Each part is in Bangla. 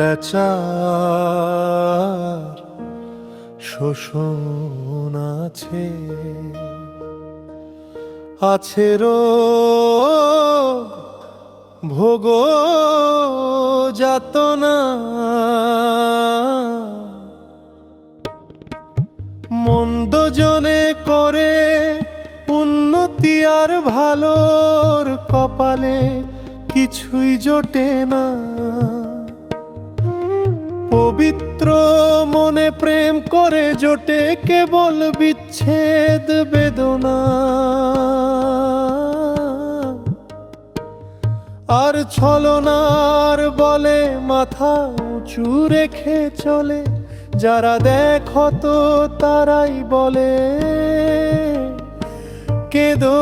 অত্যাচার শোষণ আছে আছে ভোগ যাতনা। মন্দ জনে করে উন্নতি আর ভালোর কপালে কিছুই জোটে না। পবিত্র মনে প্রেম করে জোটে কেবল বিচ্ছেদ বেদনা। আর ছলনার বলে মাথা উঁচু রেখে চলে, যারা দেখো তো তারাই বলে, কেদো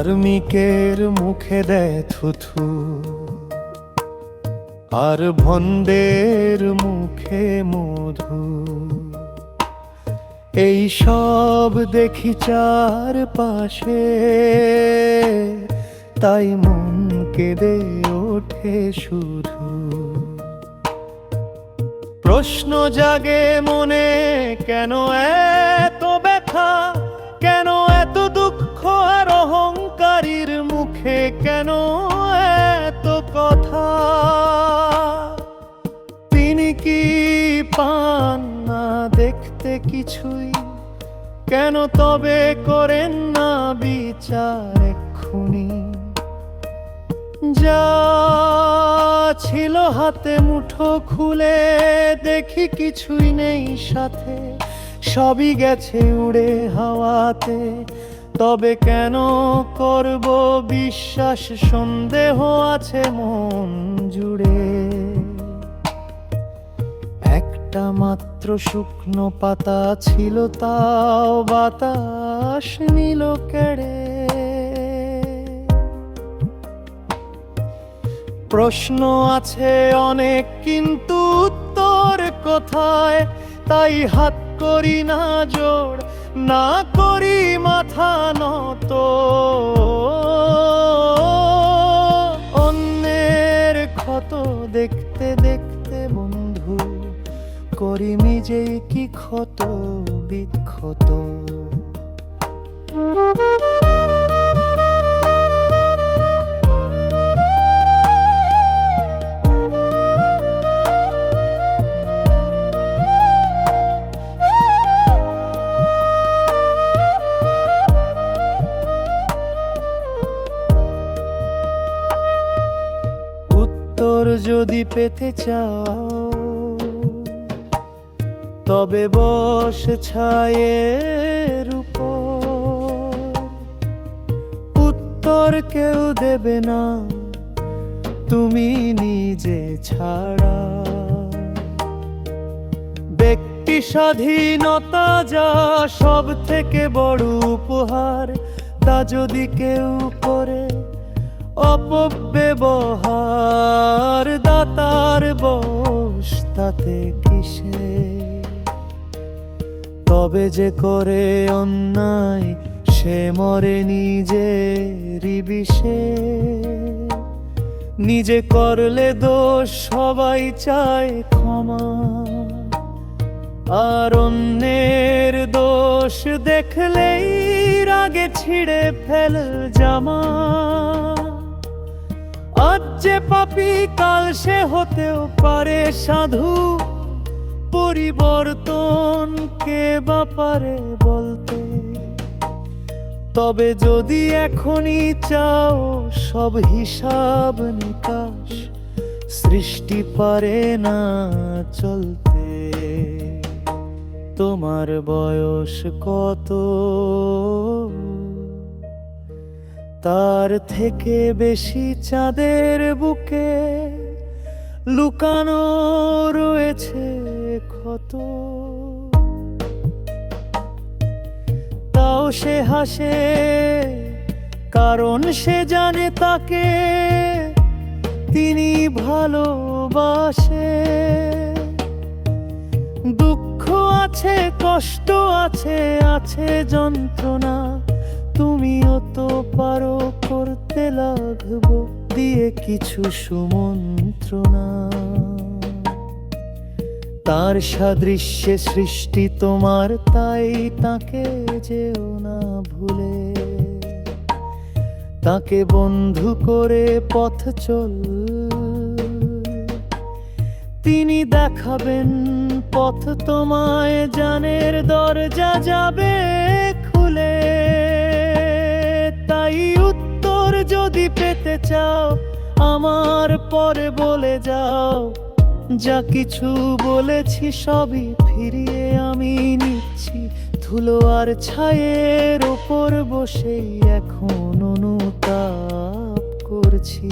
ধার্মিকের মুখে দেয় থুথু, আর ভন্ডের মুখে মধু। এই সব দেখি চার পাশে তাই মন কেঁদে ওঠে শুধু। প্রশ্ন জাগে মনে, কেন দুঃখ আর অহংকারীর মুখে কেন এত কথা? তিনি কি পান না দেখতে কিছুই? কেন তবে করেন না বিচার এক্ষুনি? যা ছিল হাতে মুঠো খুলে দেখি কিছুই নেই সাথে। সবই গেছে উড়ে হাওয়াতে। তবে কেন করব বিশ্বাস? সন্দেহ আছে মন জুড়ে। একটা মাত্র শুকনো পাতা ছিল, তাও বাতাস নিল কেড়ে। প্রশ্ন আছে অনেক, কিন্তু উত্তর কোথায়? তাই হাত করি না জোর না করি মাথা নত। অন্যের ক্ষত দেখতে দেখতে বন্ধু করি নিজেই কি ক্ষত বিক্ষত। উত্তর যদি পেতে চাও, তবে বস ছায়ের উপর। উত্তর কেউ দেবে না, তুমি নিজে ছাড়া। ব্যক্তি স্বাধীনতা যা সব থেকে বড় উপহার, তা যদি কেউ করে অপব্যবহার দাতার বস তাতে কিসে? তবে যে করে অন্যায়, সে মরে নিজেরই বিষে। নিজে করলে দোষ, সবাই চায় ক্ষমা। আর অন্যের দোষ দেখলেই রাগে ছিঁড়ে ফেল জামা। আজ যে পাপি কাল সে হতেও পারে সাধু। পরিবর্তন কে বাপারে বলতে? তবে যদি এখনই চাও সব হিসাব নিকাশ, সৃষ্টি পারে না চলতে। তোমার বয়স কত? তার থেকে বেশি চাঁদের বুকে লুকানো রয়েছে ক্ষত। তাও সে হাসে, কারণ সে জানে তাকে তিনি ভালোবাসে। দুঃখ আছে, কষ্ট আছে আছে যন্ত্রণা, তুমিও তো করতে লাগবো, দিয়ে কিছু সুমন্ত্রণা। তার সাদৃশ্যে সৃষ্টি তোমার, তাই তাকে যেও না ভুলে। তাকে বন্ধু করে পথ চল। তিনি দেখাবেন পথ তোমায়, জানের দরজা যাবে খুলে। তাই যদি পেতে চাও, আমার পরে বলে যাও। যা কিছু বলেছি সবই ফিরিয়ে আমি নিচ্ছি। ধুলো আর ছায়ের ওপর বসেই এখন অনুতাপ করছি।